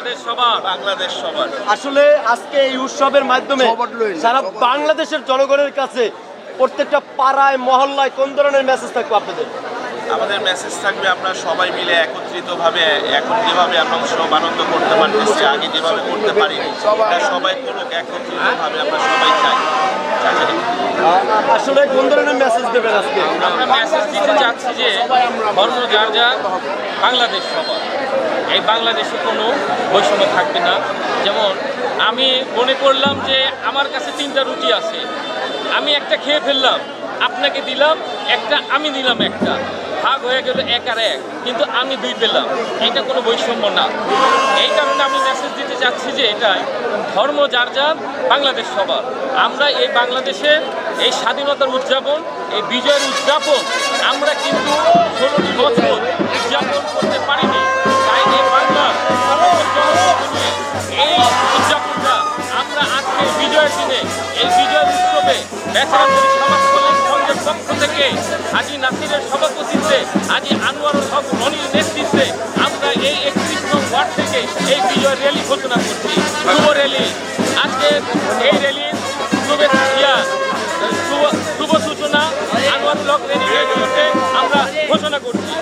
বাংলাদেশ সবার। বাংলাদেশ সবার। আসলে আজকে এই উৎসবের মাধ্যমে সারা বাংলাদেশের জনগণের কাছে প্রত্যেকটা পাড়ায় মহল্লায় কোন ধরনের মেসেজ থাকবে আপনাদের? আমাদের মেসেজ থাকবে আমরা সবাই মিলে একত্রিতভাবে এখন যেভাবে আমরা উৎসব আনন্দ করতে পারতেছি আগে যেভাবে করতে পারিনি এটা সবাই করুক একত্রিতভাবে আমরা সবাই চাই। চাই। আসলে কোন ধরনের মেসেজ দেবেন আজকে? আমরা মেসেজ দিতে চাচ্ছি যে ধর্ম যার যার, বাংলাদেশ সবার। এই বাংলাদেশে কোনো বৈষম্য থাকবে না। যেমন, আমি মনে করলাম যে আমার কাছে তিনটা রুটি আছে। আমি একটা খেয়ে ফেললাম, আপনাকে দিলাম, একটা আমি দিলাম একটা। ভাগ হয়ে গেল এক আর এক, কিন্তু আমি দুই পেলাম। এটা কোনো বৈষম্য না। এই কারণে আমি মেসেজ দিতে চাচ্ছি যে এটাই, ধর্ম যার যার, বাংলাদেশ সবার। আমরা এই বাংলাদেশের এই স্বাধীনতার উদযাপন, এই বিজয়ের উদযাপন আমরা কিন্তু ষোলোটি বছর উদযাপন করতে পারিনি। তাই এই বাংলা এই উদযাপনটা আমরা আজকে বিজয়ের দিনে, এই বিজয় উৎসবে বেচারাপুরি সমাজ পক্ষ থেকে হাজি নাসিরের সভাপতিত্বে, হাজি আনোয়ারুল হক রনির নেতৃত্বে আমরা এই একত্রিশ ওয়ার্ড থেকে এই বিজয় র্যালি ঘোষণা করছি। শুভ র্যালি। আজকে এই র্যালির